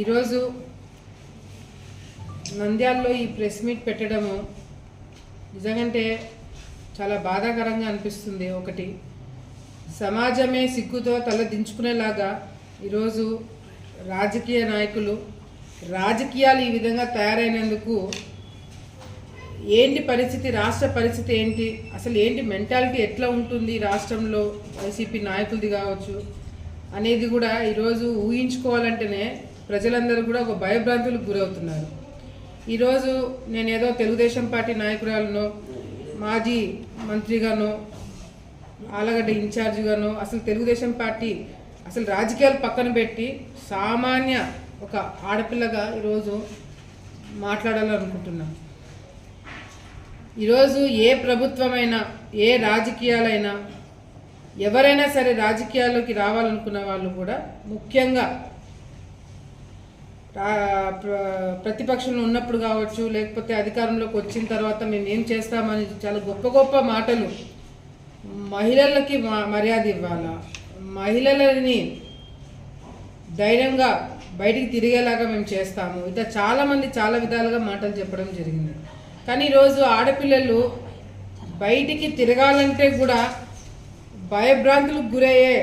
ఈరోజు నంద్యాలలో ఈ ప్రెస్ మీట్ పెట్టడము నిజంగంటే చాలా బాధాకరంగా అనిపిస్తుంది. ఒకటి సమాజమే సిగ్గుతో తల దించుకునేలాగా ఈరోజు రాజకీయ నాయకులు రాజకీయాలు ఈ విధంగా తయారైనందుకు ఏంటి పరిస్థితి రాష్ట్ర పరిస్థితి ఏంటి అసలు ఏంటి మెంటాలిటీ ఎట్లా ఉంటుంది రాష్ట్రంలో వైసీపీ నాయకులది కావచ్చు అనేది కూడా ఈరోజు ఊహించుకోవాలంటేనే ప్రజలందరూ కూడా ఒక భయభ్రాంతులకు గురవుతున్నారు. ఈరోజు నేను ఏదో తెలుగుదేశం పార్టీ నాయకురాలను మాజీ మంత్రిగానో ఆలగడ్డ ఇన్ఛార్జిగానో అసలు తెలుగుదేశం పార్టీ అసలు రాజకీయాలు పక్కన పెట్టి సామాన్య ఒక ఆడపిల్లగా ఈరోజు మాట్లాడాలనుకుంటున్నాను ఈరోజు ఏ ప్రభుత్వమైనా ఏ రాజకీయాలైనా ఎవరైనా సరే రాజకీయాల్లోకి రావాలనుకున్న వాళ్ళు కూడా ముఖ్యంగా ప్రతిపక్షంలో ఉన్నప్పుడు కావచ్చు లేకపోతే అధికారంలోకి వచ్చిన తర్వాత మేము ఏం చేస్తామని చాలా గొప్ప గొప్ప మాటలు. మహిళలకి మర్యాద ఇవ్వాలా? మహిళలని ధైర్యంగా బయటికి తిరిగేలాగా మేము చేస్తాము. ఇట్లా చాలామంది చాలా విధాలుగా మాటలు చెప్పడం జరిగింది. కానీ ఈరోజు ఆడపిల్లలు బయటికి తిరగాలంటే కూడా భయభ్రాంతులకు గురయ్యే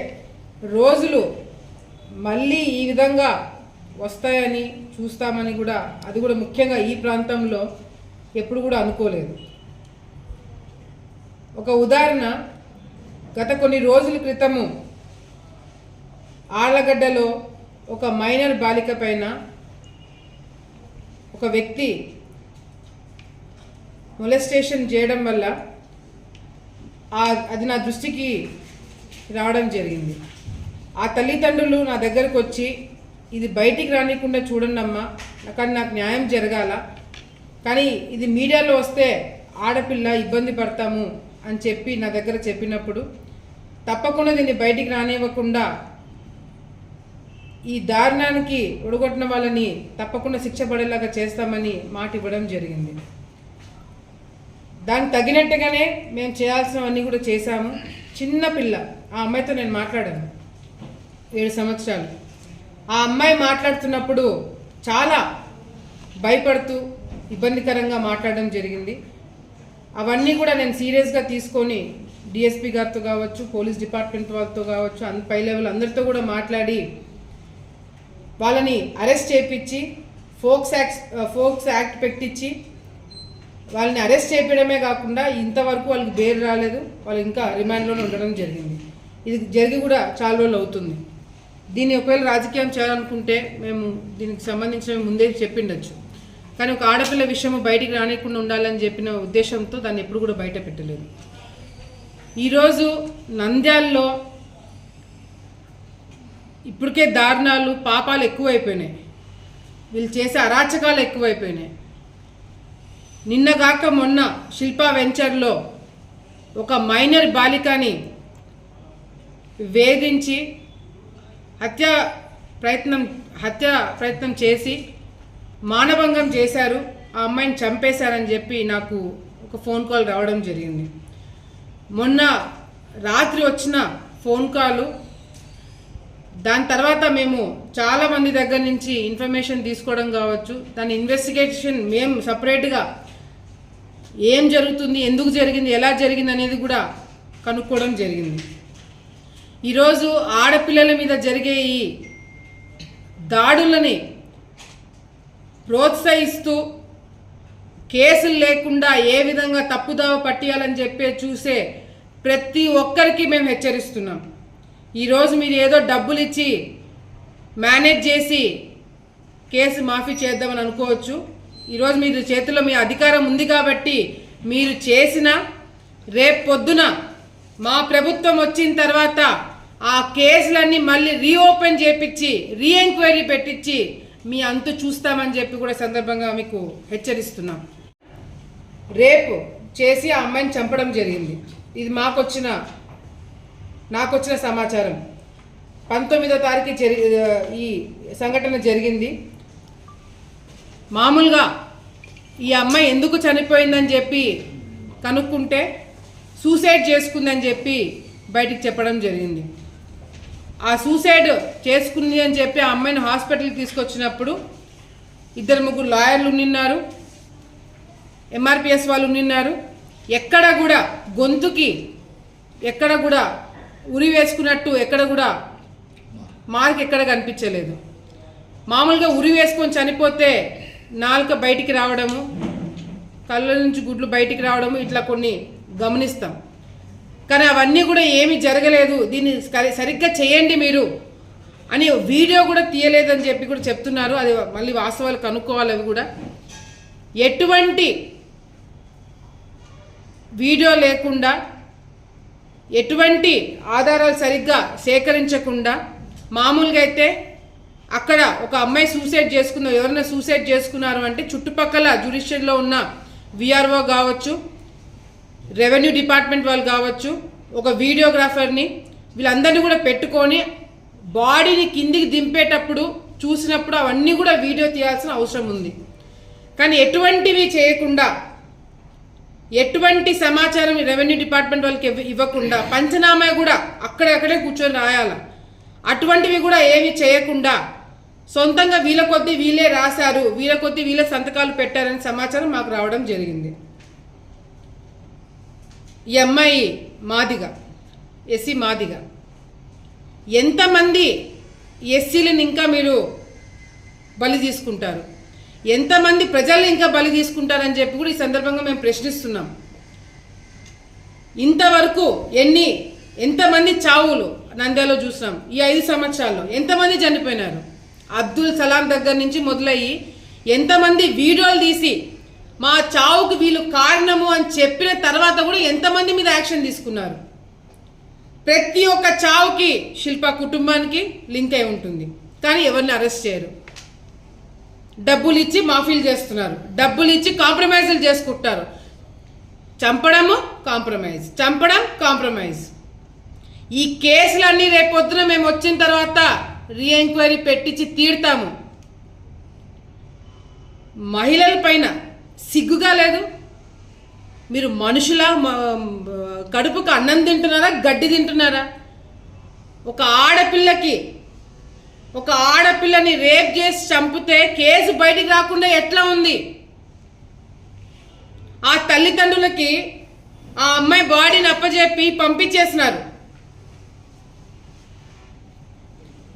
రోజులు మళ్ళీ ఈ విధంగా వస్తాయని చూస్తామని కూడా అది కూడా ముఖ్యంగా ఈ ప్రాంతంలో ఎప్పుడు కూడా అనుకోలేదు. ఒక ఉదాహరణ గత కొన్ని రోజుల క్రితము ఆళ్ళగడ్డలో ఒక మైనర్ బాలిక పైన ఒక వ్యక్తి మొలెస్టేషన్ చేయడం వల్ల అది నా దృష్టికి రావడం జరిగింది. ఆ తల్లిదండ్రులు నా దగ్గరకు వచ్చి ఇది బయటికి రానికుండా చూడండి అమ్మా. కానీ నాకు న్యాయం జరగాల. కానీ ఇది మీడియాలో వస్తే ఆడపిల్ల ఇబ్బంది పడతాము అని చెప్పి నా దగ్గర చెప్పినప్పుడు తప్పకుండా దీన్ని బయటికి రానివ్వకుండా ఈ దారుణానికి ఒడగొట్టిన వాళ్ళని తప్పకుండా శిక్ష పడేలాగా చేస్తామని మాట ఇవ్వడం జరిగింది. దానికి తగినట్టుగానే మేము చేయాల్సినవన్నీ కూడా చేశాము. చిన్న పిల్ల ఆ అమ్మాయితో నేను మాట్లాడాను. ఏడు సంవత్సరాలు. ఆ అమ్మాయి మాట్లాడుతున్నప్పుడు చాలా భయపడుతూ ఇబ్బందికరంగా మాట్లాడడం జరిగింది. అవన్నీ కూడా నేను సీరియస్గా తీసుకొని డిఎస్పీ గారితో కావచ్చు పోలీస్ డిపార్ట్మెంట్ వాళ్ళతో కావచ్చు అంత పై లెవెల్ అందరితో కూడా మాట్లాడి వాళ్ళని అరెస్ట్ చేయించి ఫోక్స్ యాక్ట్ ఫోక్స్ యాక్ట్ పెట్టించి వాళ్ళని అరెస్ట్ చేయడమే కాకుండా ఇంతవరకు వాళ్ళకి బెయిల్ రాలేదు. వాళ్ళు ఇంకా రిమాండ్లోనే ఉండడం జరిగింది. ఇది జరిగి కూడా చాలా రోజులు అవుతుంది. దీన్ని ఒకవేళ రాజకీయం చేయాలనుకుంటే మేము దీనికి సంబంధించిన ముందే చెప్పిండొచ్చు. కానీ ఒక ఆడపిల్ల విషయం బయటికి రానికుండా ఉండాలని చెప్పిన ఉద్దేశంతో దాన్ని ఎప్పుడు కూడా బయట పెట్టలేదు. ఈరోజు నంద్యాలలో ఇప్పటికే దారుణాలు పాపాలు ఎక్కువైపోయినాయి. వీళ్ళు చేసే అరాచకాలు ఎక్కువైపోయినాయి. నిన్నగాక మొన్న శిల్పా వెంచర్లో ఒక మైనర్ బాలికని వేధించి హత్య ప్రయత్నం హత్య ప్రయత్నం చేసి మానభంగం చేశారు. ఆ అమ్మాయిని చంపేశారని చెప్పి నాకు ఒక ఫోన్ కాల్ రావడం జరిగింది. మొన్న రాత్రి వచ్చిన ఫోన్ కాలు దాని తర్వాత మేము చాలా మంది దగ్గర నుంచి ఇన్ఫర్మేషన్ తీసుకోవడం కావచ్చు. దాని ఇన్వెస్టిగేషన్ మేము సపరేట్గా ఏం జరుగుతుంది ఎందుకు జరిగింది ఎలా జరిగింది అనేది కూడా కనుక్కోవడం జరిగింది. ఈరోజు ఆడపిల్లల మీద జరిగే ఈ దాడులని ప్రోత్సహిస్తూ కేసులు లేకుండా ఏ విధంగా తప్పుదావ పట్టియాలని చెప్పే చూసే ప్రతి ఒక్కరికి మేము హెచ్చరిస్తున్నాం. ఈరోజు మీరు ఏదో డబ్బులు ఇచ్చి మేనేజ్ చేసి కేసు మాఫీ చేద్దామని అనుకోవచ్చు. ఈరోజు మీరు చేతిలో మీ అధికారం ఉంది కాబట్టి మీరు చేసిన రేపు పొద్దున మా ప్రభుత్వం వచ్చిన తర్వాత ఆ కేసులన్నీ మళ్ళీ రీఓపెన్ చేపించి రీఎంక్వైరీ పెట్టించి మీ అంతు చూస్తామని చెప్పి కూడా సందర్భంగా మీకు హెచ్చరిస్తున్నాం. రేపు చేసి ఆ అమ్మాయిని చంపడం జరిగింది. ఇది మాకొచ్చిన నాకొచ్చిన సమాచారం. పంతొమ్మిదో తారీఖు జరి ఈ సంఘటన జరిగింది. మామూలుగా ఈ అమ్మాయి ఎందుకు చనిపోయిందని చెప్పి కనుక్కుంటే సూసైడ్ చేసుకుందని చెప్పి బయటికి చెప్పడం జరిగింది. ఆ సూసైడ్ చేసుకుంది అని చెప్పి ఆ అమ్మాయిని హాస్పిటల్కి తీసుకొచ్చినప్పుడు ఇద్దరు ముగ్గురు లాయర్లు నిన్నారు ఎంఆర్పిఎస్ వాళ్ళు నిన్నారు ఎక్కడ కూడా గొంతుకి ఎక్కడ కూడా ఉరి వేసుకున్నట్టు ఎక్కడ కూడా మార్క్ ఎక్కడ కనిపించలేదు. మామూలుగా ఉరి వేసుకొని చనిపోతే నాలుక బయటికి రావడము కళ్ళ నుంచి గుడ్లు బయటికి రావడము ఇట్లా కొన్ని గమనిస్తాం. కానీ అవన్నీ కూడా ఏమీ జరగలేదు. దీన్ని సరి- సరిగ్గా చేయండి మీరు అని వీడియో కూడా తీయలేదని చెప్పి కూడా చెప్తున్నారు. అది మళ్ళీ వాస్తవాలు కనుక్కోవాలి అవి కూడా. ఎటువంటి వీడియో లేకుండా ఎటువంటి ఆధారాలు సరిగ్గా సేకరించకుండా మామూలుగా అయితే అక్కడ ఒక అమ్మాయి సూసైడ్ చేసుకున్న ఎవరైనా సూసైడ్ చేసుకున్నారు అంటే చుట్టుపక్కల జ్యుడిషియల్లో ఉన్న విఆర్ఓ కావచ్చు రెవెన్యూ డిపార్ట్మెంట్ వాళ్ళు కావచ్చు ఒక వీడియోగ్రాఫర్ని వీళ్ళందరినీ కూడా పెట్టుకొని బాడీని కిందికి దింపేటప్పుడు చూసినప్పుడు అవన్నీ కూడా వీడియో తీయాల్సిన అవసరం ఉంది. కానీ ఎటువంటివి చేయకుండా ఎటువంటి సమాచారం రెవెన్యూ డిపార్ట్మెంట్ వాళ్ళకి ఇవ్వకుండా పంచనామా కూడా అక్కడక్కడే కూర్చొని రాయాల. అటువంటివి కూడా ఏమి చేయకుండా సొంతంగా వీళ్ళ కొద్దీ వీళ్ళే రాశారు వీళ్ళ కొద్దీ వీళ్ళ సంతకాలు పెట్టారని సమాచారం మాకు రావడం జరిగింది. ఈ అమ్మాయి మాదిగ ఎస్సీ మాదిగ. ఎంతమంది ఎస్సీలను ఇంకా మీరు బలి తీసుకుంటారు? ఎంతమంది ప్రజల్ని ఇంకా బలి తీసుకుంటారని చెప్పి కూడా ఈ సందర్భంగా మేము ప్రశ్నిస్తున్నాం. ఇంతవరకు ఎన్ని ఎంతమంది చావులు నంద్యాలో చూసినాం? ఈ ఐదు సంవత్సరాల్లో ఎంతమంది చనిపోయినారు? అబ్దుల్ సలాం దగ్గర నుంచి మొదలయ్యి ఎంతమంది వీడియోలు తీసి మా చావుకు వీళ్ళు కారణము అని చెప్పిన తర్వాత కూడా ఎంతమంది మీద యాక్షన్ తీసుకున్నారు? ప్రతి ఒక్క చావుకి శిల్ప కుటుంబానికి లింక్ అయి ఉంటుంది. కానీ ఎవరిని అరెస్ట్ చేయరు. డబ్బులు ఇచ్చి మాఫీలు చేస్తున్నారు. డబ్బులు ఇచ్చి కాంప్రమైజులు చేసుకుంటారు. చంపడము కాంప్రమైజ్. చంపడం కాంప్రమైజ్. ఈ కేసులన్నీ రేపొద్దున మేము వచ్చిన తర్వాత రీఎంక్వైరీ పెట్టించి తీరుతాము. మహిళల పైన సిగ్గుగా లేదు. మీరు మనుషుల కడుపుకు అన్నం తింటున్నారా గడ్డి తింటున్నారా? ఒక ఆడపిల్లకి ఒక ఆడపిల్లని రేప్ చేసి చంపితే కేసు బయటికి రాకుండా ఎట్లా ఉంది? ఆ తల్లిదండ్రులకి ఆ అమ్మాయి బాడీని అప్పజెప్పి పంపించేసినారు.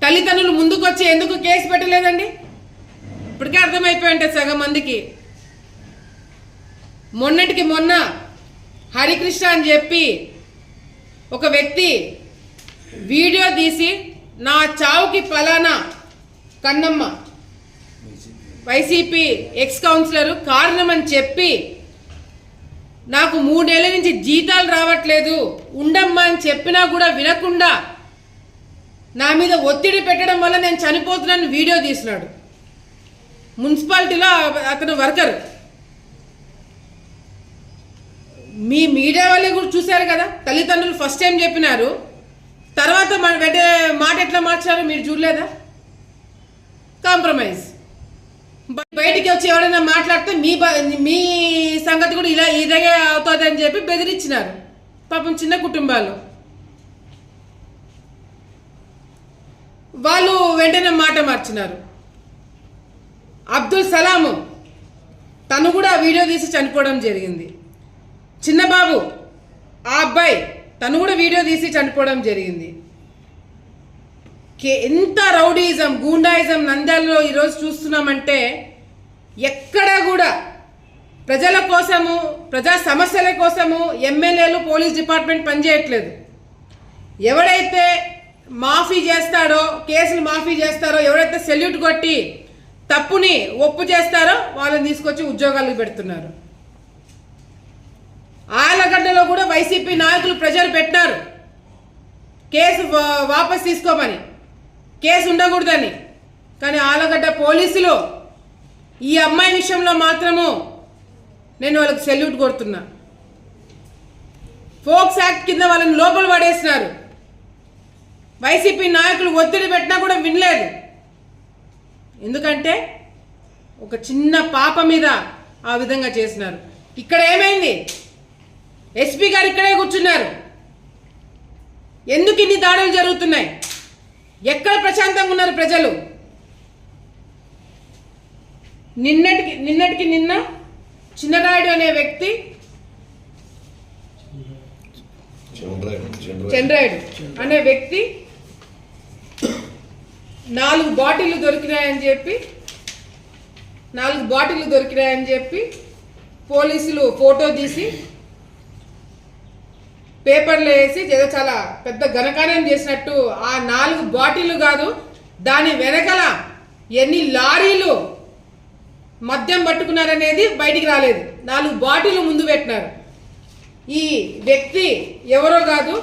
తల్లిదండ్రులు ముందుకు వచ్చి ఎందుకు కేసు పెట్టలేదండి? ఇప్పటికే అర్థమైపోయి ఉంటుంది సగం మందికి. మొన్నటికి మొన్న హరికృష్ణ అని చెప్పి ఒక వ్యక్తి వీడియో తీసి నా చావుకి ఫలానా కన్నమ్మ వైసీపీ ఎక్స్ కౌన్సిలర్ కారణం అని చెప్పి నాకు మూడేళ్ళ నుంచి జీతాలు రావట్లేదు ఉండమ్మా అని చెప్పినా కూడా వినకుండా నా మీద ఒత్తిడి పెట్టడం వల్ల నేను చనిపోతున్నాను వీడియో తీసినాడు. మున్సిపాలిటీలో అతను వర్కర్. మీ మీడియా వాళ్ళే కూడా చూశారు కదా? తల్లిదండ్రులు ఫస్ట్ టైం చెప్పినారు. తర్వాత మన వెంటనే మాట ఎట్లా మార్చారు మీరు చూడలేదా? కాంప్రమైజ్ బయటికి వచ్చి ఎవరైనా మాట్లాడితే మీ మీ సంగతి కూడా ఇలా ఇలాగే అవుతుంది అని చెప్పి బెదిరించినారు. పాపం చిన్న కుటుంబాలు. వాళ్ళు వెంటనే మాట మార్చినారు. అబ్దుల్ సలాము తను కూడా వీడియో తీసి చనిపోవడం జరిగింది. చిన్నబాబు ఆ అబ్బాయి తను కూడా వీడియో తీసి చనిపోవడం జరిగింది. కే- ఎంత రౌడీజం గూండాయిజం నంద్యాలలో ఈరోజు చూస్తున్నామంటే ఎక్కడా కూడా ప్రజల కోసము ప్రజా సమస్యల కోసము ఎమ్మెల్యేలు పోలీస్ డిపార్ట్మెంట్ పనిచేయట్లేదు ఎవడైతే మాఫీ చేస్తాడో కేసులు మాఫీ చేస్తారో ఎవరైతే సెల్యూట్ కొట్టి తప్పుని ఒప్పు చేస్తారో వాళ్ళని తీసుకొచ్చి ఉద్యోగాలకు పెడుతున్నారు. ఆలగడ్డలో కూడా వైసీపీ నాయకులు ప్రజలు పెట్టినారు. కేసు వాపస్ తీసుకోమని. కేసు ఉండకూడదని. కానీ ఆలగడ్డ పోలీసులు ఈ అమ్మాయి విషయంలో మాత్రము నేను వాళ్ళకి సెల్యూట్ కొడుతున్నా ఫోక్స్ యాక్ట్ కింద వాళ్ళని లోపల పడేసినారు. వైసీపీ నాయకులు ఒత్తిడి పెట్టినా కూడా వినలేదు. ఎందుకంటే ఒక చిన్న పాప మీద ఆ విధంగా చేసినారు. ఇక్కడ ఏమైంది? ఎస్పీ గారు ఇక్కడే కూర్చున్నారు. ఎందుకు ఇన్ని దాడులు జరుగుతున్నాయి? ఎక్కడ ప్రశాంతంగా ఉన్నారు ప్రజలు? నిన్నటికి నిన్నటికి నిన్న చిన్నరాయుడు అనే వ్యక్తి చంద్రాయుడు అనే వ్యక్తి నాలుగు బాటిల్లు దొరికినాయని చెప్పి నాలుగు బాటిల్లు దొరికినాయని చెప్పి పోలీసులు ఫోటో తీసి పేపర్లో వేసి ఏదో చాలా పెద్ద ఘనకార్యం చేసినట్టు ఆ నాలుగు బాటిల్లు కాదు దాని వెనకల ఎన్ని లారీలు మద్యం పట్టుకున్నారనేది బయటికి రాలేదు. నాలుగు బాటిల్ ముందు పెట్టినారు. ఈ వ్యక్తి ఎవరో కాదు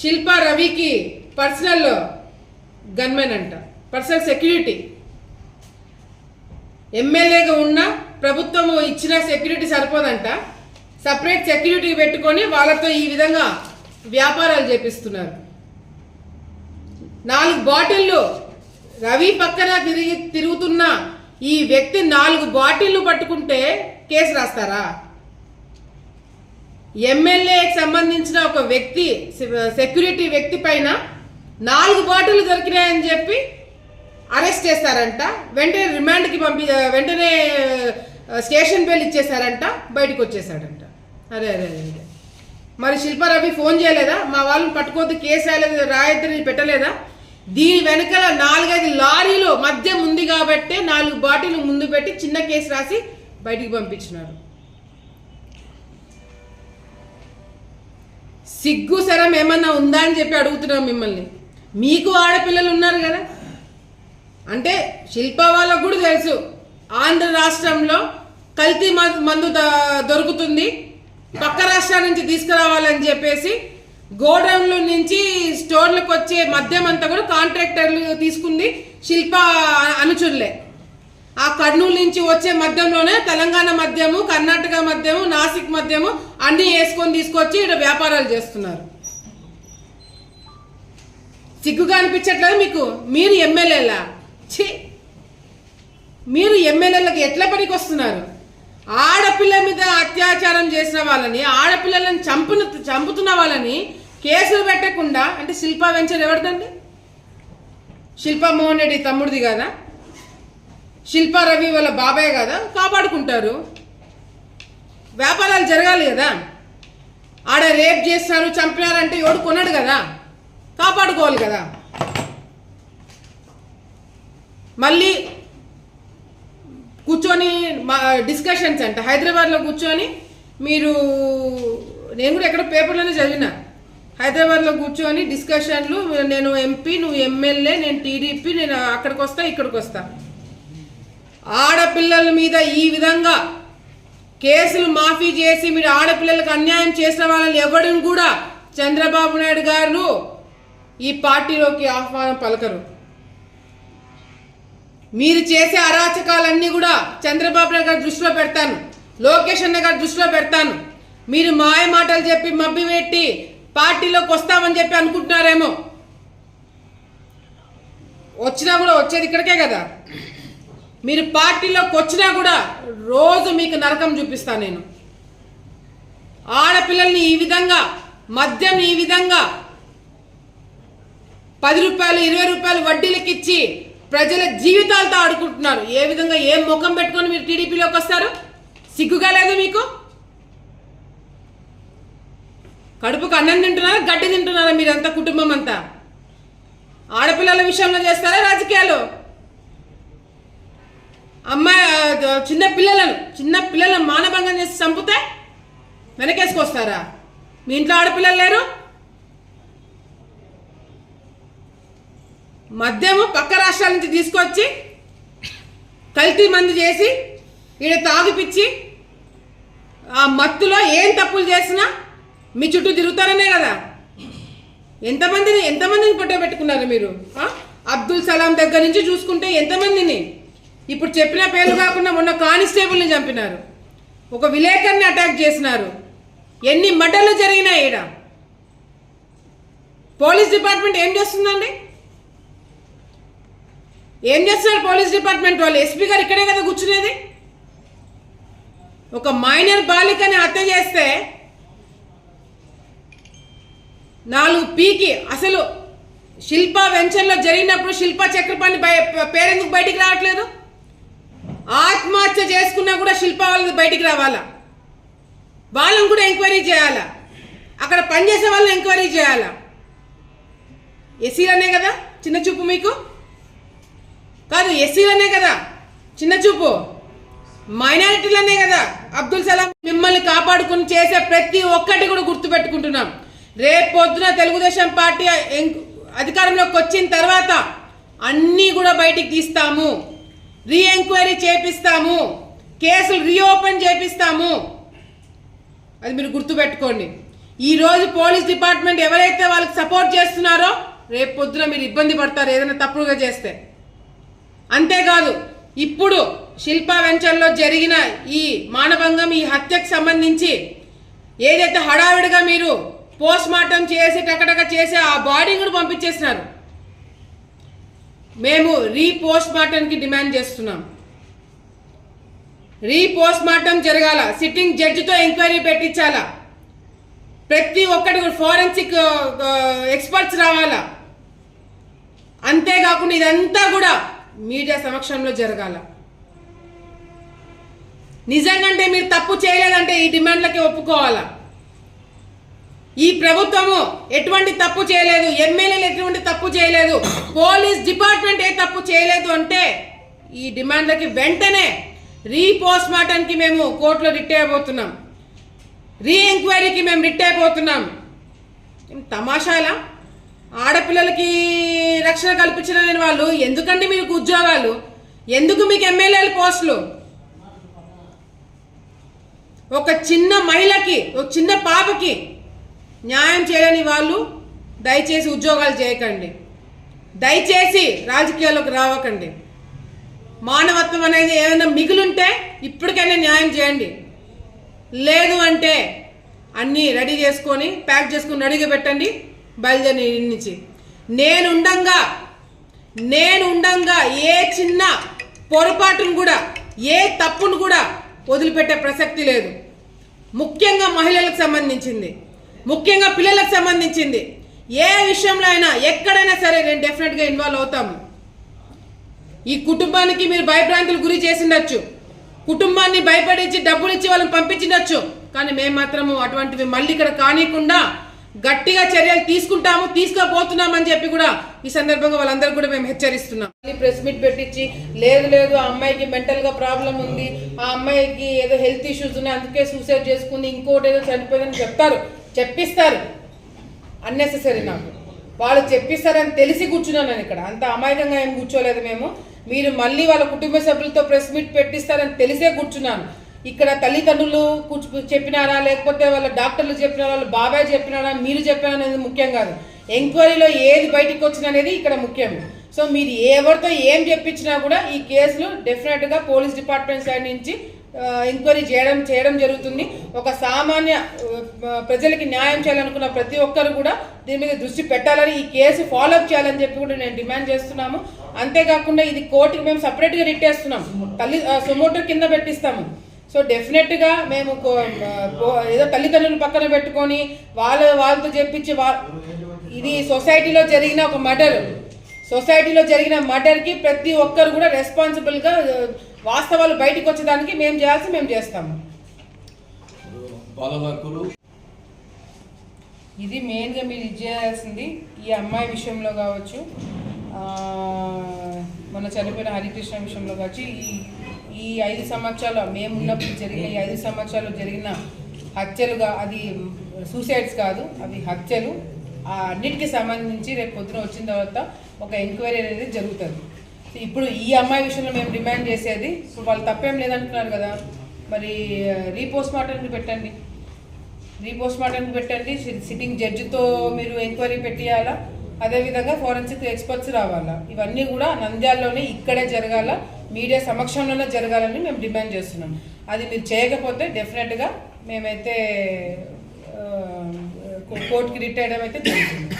శిల్ప రవికి పర్సనల్ గన్మెన్ అంట. Personal security. ఎమ్మెల్యేగా ఉన్న ప్రభుత్వం ఇచ్చిన సెక్యూరిటీ సరిపోదంట. సపరేట్ సెక్యూరిటీ పెట్టుకొని వాళ్ళతో ఈ విధంగా వ్యాపారాలు చేపిస్తున్నారు. నాలుగు బాటిళ్ళు రవి పక్కన తిరిగి తిరుగుతున్న ఈ వ్యక్తి నాలుగు బాటిళ్ళు పట్టుకుంటే కేసు రాస్తారా? ఎమ్మెల్యేకి సంబంధించిన ఒక వ్యక్తి సెక్యూరిటీ వ్యక్తి పైన నాలుగు బాటిల్ దొరికినాయని చెప్పి అరెస్ట్ చేస్తారంట. వెంటనే రిమాండ్కి పంపి వెంటనే స్టేషన్ బెల్ ఇచ్చేసారంట బయటకు వచ్చేసాడంట అదే అదే అదే అరే. మరి శిల్పారావి ఫోన్ చేయలేదా? మా వాళ్ళని పట్టుకోవద్దు కేసు రాయలేదు రాయొద్దని పెట్టలేదా? దీని వెనకాల నాలుగైదు లారీలు మద్యం ఉంది కాబట్టి నాలుగు బాటిల్ ముందు పెట్టి చిన్న కేసు రాసి బయటికి పంపించినారు. సిగ్గు శరం ఏమన్నా ఉందా అని చెప్పి అడుగుతున్నాం మిమ్మల్ని. మీకు ఆడపిల్లలు ఉన్నారు కదా? అంటే శిల్ప వాళ్ళకు కూడా తెలుసు ఆంధ్ర రాష్ట్రంలో కల్తీ మ- మందు దొరుకుతుంది. పక్క రాష్ట్రాల నుంచి తీసుకురావాలని చెప్పేసి గోడౌన్ల నుంచి స్టోర్లకు వచ్చే మద్యం అంతా కూడా కాంట్రాక్టర్లు తీసుకుంది శిల్ప అనుచుల్లే ఆ కర్నూలు నుంచి వచ్చే మద్యంలోనే తెలంగాణ మద్యము కర్ణాటక మద్యము నాసిక్ మద్యము అన్ని వేసుకొని తీసుకొచ్చి ఇక్కడ వ్యాపారాలు చేస్తున్నారు. సిగ్గుగా అనిపించట్లేదు మీకు? మీరు ఎమ్మెల్యేలా? ఛీ! మీరు ఎమ్మెల్యేలకు ఎట్లా పనికి వస్తున్నారు ఆడపిల్ల మీద అత్యాచారం చేసిన వాళ్ళని ఆడపిల్లలను చంపున చంపుతున్న వాళ్ళని కేసులు పెట్టకుండా అంటే శిల్పా వెంచర్ ఎవరిదండి? శిల్పా మోహన్ రెడ్డి తమ్ముడిది కదా? శిల్ప రవి వాళ్ళ బాబాయ్ కదా? కాపాడుకుంటారు. వ్యాపారాలు జరగాలి కదా. ఆడ రేప్ చేస్తారు చంపినారంటే ఎవడు కొన్నాడు కదా. కాపాడుకోవాలి కదా. మళ్ళీ కూర్చొని మా డిస్కషన్స్ అంట. హైదరాబాద్లో కూర్చొని మీరు నేను కూడా ఎక్కడ పేపర్లోనే చదివిన. హైదరాబాద్లో కూర్చొని డిస్కషన్లు నేను ఎంపీ నువ్వు ఎమ్మెల్యే నేను టీడీపీ నేను అక్కడికి వస్తా ఇక్కడికి వస్తా. ఆడపిల్లల మీద ఈ విధంగా కేసులు మాఫీ చేసి మీరు ఆడపిల్లలకు అన్యాయం చేసిన వాళ్ళని ఎవరిని కూడా చంద్రబాబు నాయుడు గారు ఈ పార్టీలోకి ఆహ్వానం పలకరు. మీరు చేసే అరాచకాలన్నీ కూడా చంద్రబాబు నాయుడు గారి దృష్టిలో పెడతాను. లోకేష్ అన్న గారి దృష్టిలో పెడతాను. మీరు మాయ మాటలు చెప్పి మబ్బి పెట్టి పార్టీలోకి వస్తామని చెప్పి అనుకుంటున్నారేమో. వచ్చినా కూడా వచ్చేది ఇక్కడికే కదా. మీరు పార్టీలోకి వచ్చినా కూడా రోజు మీకు నరకం చూపిస్తాను నేను. ఆడపిల్లల్ని ఈ విధంగా మద్యం ఈ విధంగా పది రూపాయలు ఇరవై రూపాయలు వడ్డీలకి ఇచ్చి ప్రజల జీవితాలతో ఆడుకుంటున్నారు. ఏ విధంగా ఏం ముఖం పెట్టుకొని మీరు టీడీపీలోకి వస్తారు? సిగ్గుగా లేదు మీకు? కడుపుకు అన్నం తింటున్నారా? గడ్డి తింటున్నారా మీరంతా కుటుంబం అంతా? ఆడపిల్లల విషయంలో చేస్తారా రాజకీయాలు? అమ్మాయి చిన్న పిల్లలను చిన్న పిల్లలను మానభంగం చేసి చంపితే వెనకేసుకొస్తారా? మీ ఇంట్లో ఆడపిల్లలు లేరు? మద్యము పక్క రాష్ట్రాల నుంచి తీసుకొచ్చి కల్తీ మందు చేసి ఈడ తాగిపిచ్చి ఆ మత్తులో ఏం తప్పులు చేసినా మీ చుట్టూ తిరుగుతారనే కదా. ఎంతమందిని ఎంతమందిని పొట్ట పెట్టుకున్నారు మీరు? అబ్దుల్ సలాం దగ్గర నుంచి చూసుకుంటే ఎంతమందిని? ఇప్పుడు చెప్పిన పేర్లు కాకుండా మొన్న కానిస్టేబుల్ని చంపినారు. ఒక విలేకరిని అటాక్ చేసినారు. ఎన్ని మడ్డలు జరిగినాయి ఈడ? పోలీస్ డిపార్ట్మెంట్ ఏం చేస్తుందండి? ఏం చేస్తున్నారు పోలీస్ డిపార్ట్మెంట్ వాళ్ళు? ఎస్పీ గారు ఇక్కడే కదా కూర్చునేది? ఒక మైనర్ బాలికని హత్య చేస్తే నాలుగు పీకి అసలు శిల్ప వెంచర్లో జరిగినప్పుడు శిల్ప చక్రపాణి బయ పేరెందుకు బయటికి రావట్లేదు? ఆత్మహత్య చేసుకున్నా కూడా శిల్ప వాళ్ళది బయటికి రావాలా? వాళ్ళని కూడా ఎంక్వైరీ చేయాలా? అక్కడ పనిచేసే వాళ్ళని ఎంక్వైరీ చేయాలా? ఎస్సీలనే కదా? చిన్న చూపు మీకు? కాదు ఎస్సీలనే కదా. చిన్న చూపు. మైనారిటీలనే కదా. అబ్దుల్ సలాం మిమ్మల్ని కాపాడుకుని చేసే ప్రతి ఒక్కటి కూడా గుర్తుపెట్టుకుంటున్నాం. రేపు పొద్దున తెలుగుదేశం పార్టీ అధికారంలోకి వచ్చిన తర్వాత అన్నీ కూడా బయటికి తీస్తాము. రీ ఎంక్వైరీ చేపిస్తాము. కేసులు రీఓపెన్ చేపిస్తాము. అది మీరు గుర్తుపెట్టుకోండి. ఈరోజు పోలీస్ డిపార్ట్మెంట్ ఎవరైతే వాళ్ళకి సపోర్ట్ చేస్తున్నారో రేపు పొద్దున మీరు ఇబ్బంది పడతారు ఏదైనా తప్పుడుగా చేస్తే. అంతేకాదు ఇప్పుడు శిల్పా వెంచర్లో జరిగిన ఈ మానభంగం ఈ హత్యకు సంబంధించి ఏదైతే హడావిడిగా మీరు పోస్ట్ మార్టం చేసి టకటక చేసి ఆ బాడీ కూడా పంపించేసినారు. మేము రీ పోస్ట్ మార్టంకి డిమాండ్ చేస్తున్నాం. రీ పోస్ట్ మార్టం జరగాల. సిట్టింగ్ జడ్జితో ఎంక్వైరీ పెట్టించాలా. ప్రతి ఒక్కటి కూడా ఫోరెన్సిక్ ఎక్స్పర్ట్స్ రావాలా. అంతేకాకుండా ఇదంతా కూడా మీడియా సమక్షంలో జరగాల. నిజంగంటే మీరు తప్పు చేయలేదంటే ఈ డిమాండ్లకి ఒప్పుకోవాలా. ఈ ప్రభుత్వము ఎటువంటి తప్పు చేయలేదు ఎమ్మెల్యేలు ఎటువంటి తప్పు చేయలేదు పోలీస్ డిపార్ట్మెంట్ ఏ తప్పు చేయలేదు అంటే ఈ డిమాండ్లకి వెంటనే రీపోస్ట్ మార్టంకి మేము కోర్టులో రిట్ అయిపోతున్నాం. రీ ఎంక్వైరీకి మేము రిట్ అయిపోతున్నాం. తమాషాలా? ఆడపిల్లలకి రక్షణ కల్పించలేని వాళ్ళు ఎందుకండి మీకు ఉద్యోగాలు? ఎందుకు మీకు ఎమ్మెల్యేల పోస్టులు? ఒక చిన్న మహిళకి ఒక చిన్న పాపకి న్యాయం చేయని వాళ్ళు దయచేసి ఉద్యోగాలు చేయకండి. దయచేసి రాజకీయాల్లోకి రావకండి. మానవత్వం అనేది ఏమైనా మిగులుంటే ఇప్పటికైనా న్యాయం చేయండి. లేదు అంటే అన్నీ రెడీ చేసుకొని ప్యాక్ చేసుకొని రెడీగా పెట్టండి. బయలుదేరి నుంచి. నేను ఉండంగా నేను ఉండంగా ఏ చిన్న పొరపాటును కూడా ఏ తప్పును కూడా వదిలిపెట్టే ప్రసక్తి లేదు. ముఖ్యంగా మహిళలకు సంబంధించింది. ముఖ్యంగా పిల్లలకు సంబంధించింది. ఏ విషయంలో అయినా ఎక్కడైనా సరే నేను డెఫినెట్గా ఇన్వాల్వ్ అవుతాము ఈ కుటుంబానికి మీరు భయభ్రాంతులు గురి చేసిండొచ్చు. కుటుంబాన్ని భయపడించి డబ్బులు ఇచ్చి వాళ్ళని పంపించిండొచ్చు. కానీ మేము మాత్రము అటువంటివి మళ్ళీ ఇక్కడ కానికుండా గట్టిగా చర్యలు తీసుకుంటాము తీసుకోబోతున్నామని చెప్పి కూడా ఈ సందర్భంగా వాళ్ళందరూ కూడా మేము హెచ్చరిస్తున్నాం. మళ్ళీ ప్రెస్ మీట్ పెట్టించి లేదు లేదు ఆ అమ్మాయికి మెంటల్గా ప్రాబ్లం ఉంది ఆ అమ్మాయికి ఏదో హెల్త్ ఇష్యూస్ ఉన్నాయి అందుకే సూసైడ్ చేసుకుంది ఇంకోటి ఏదో చనిపోయిందని చెప్తారు చెప్పిస్తారు. అన్నెసెసరీ నాకు. వాళ్ళు చెప్పిస్తారని తెలిసి కూర్చున్నాను నేను ఇక్కడ. అంత అమాయకంగా ఏం కూర్చోలేదు మేము. మీరు మళ్ళీ వాళ్ళ కుటుంబ సభ్యులతో ప్రెస్ మీట్ పెట్టిస్తారని తెలిసే కూర్చున్నాను. ఇక్కడ తల్లిదండ్రులు కూర్చు చెప్పినారా? లేకపోతే వాళ్ళ డాక్టర్లు చెప్పినారా? వాళ్ళ బాబాయ్ చెప్పినారా? మీరు చెప్పినారా అనేది ముఖ్యం కాదు. ఎంక్వైరీలో ఏది బయటికి వచ్చిన అనేది ఇక్కడ ముఖ్యం. సో మీరు ఎవరితో ఏం చెప్పించినా కూడా ఈ కేసులు డెఫినెట్గా పోలీస్ డిపార్ట్మెంట్ సైడ్ నుంచి ఎంక్వైరీ చేయడం చేయడం జరుగుతుంది. ఒక సామాన్య ప్రజలకి న్యాయం చేయాలనుకున్న ప్రతి ఒక్కరు కూడా దీని మీద దృష్టి పెట్టాలని ఈ కేసు ఫాలో అప్ చేయాలని చెప్పి కూడా నేను డిమాండ్ చేస్తున్నాము. అంతేకాకుండా ఇది కోర్టుకి మేము సపరేట్గా రిట్టేస్తున్నాం. తల్లి సుమోటో కింద పెట్టిస్తాము. సో డెఫినెట్గా మేము ఏదో తల్లిదండ్రులు పక్కన పెట్టుకొని వాళ్ళ వాళ్ళతో చెప్పించి వా ఇది సొసైటీలో జరిగిన ఒక మర్డర్. సొసైటీలో జరిగిన మర్డర్కి ప్రతి ఒక్కరు కూడా రెస్పాన్సిబుల్గా వాస్తవాలు బయటకు వచ్చేదానికి మేము చేయాల్సి మేము చేస్తాము ఇది మెయిన్గా మీరు ఇది చేయాల్సింది ఈ అమ్మాయి విషయంలో కావచ్చు ఆ, మొన్న చనిపోయిన హరికృష్ణ విషయంలో కావచ్చు ఈ ఈ ఐదు సంవత్సరాలు మేము ఉన్నప్పుడు జరిగిన ఈ ఐదు సంవత్సరాలు జరిగిన హత్యలుగా అది సూసైడ్స్ కాదు అవి హత్యలు. అన్నింటికి అన్నిటికీ సంబంధించి రేపు పొద్దున వచ్చిన తర్వాత ఒక ఎంక్వైరీ అనేది జరుగుతుంది. ఇప్పుడు ఈ అమ్మాయి విషయంలో మేము డిమాండ్ చేసేది ఇప్పుడు వాళ్ళు తప్పేం లేదంటున్నారు కదా. మరి రీపోస్ట్ మార్టంకి పెట్టండి. రీపోస్ట్ మార్టంకి పెట్టండి సిట్టింగ్ జడ్జితో మీరు ఎంక్వైరీ పెట్టియాలా? అదేవిధంగా ఫోరెన్సిక్ ఎక్స్పర్ట్స్ రావాలా? ఇవన్నీ కూడా నంద్యాలలోనే ఇక్కడే జరగాల? మీడియా సమక్షంలోనే జరగాలని మేము డిమాండ్ చేస్తున్నాం. అది మీరు చేయకపోతే డెఫినెట్గా మేమైతే కోర్టుకి రిట్ అయ్యడం అయితే జరుగుతుంది.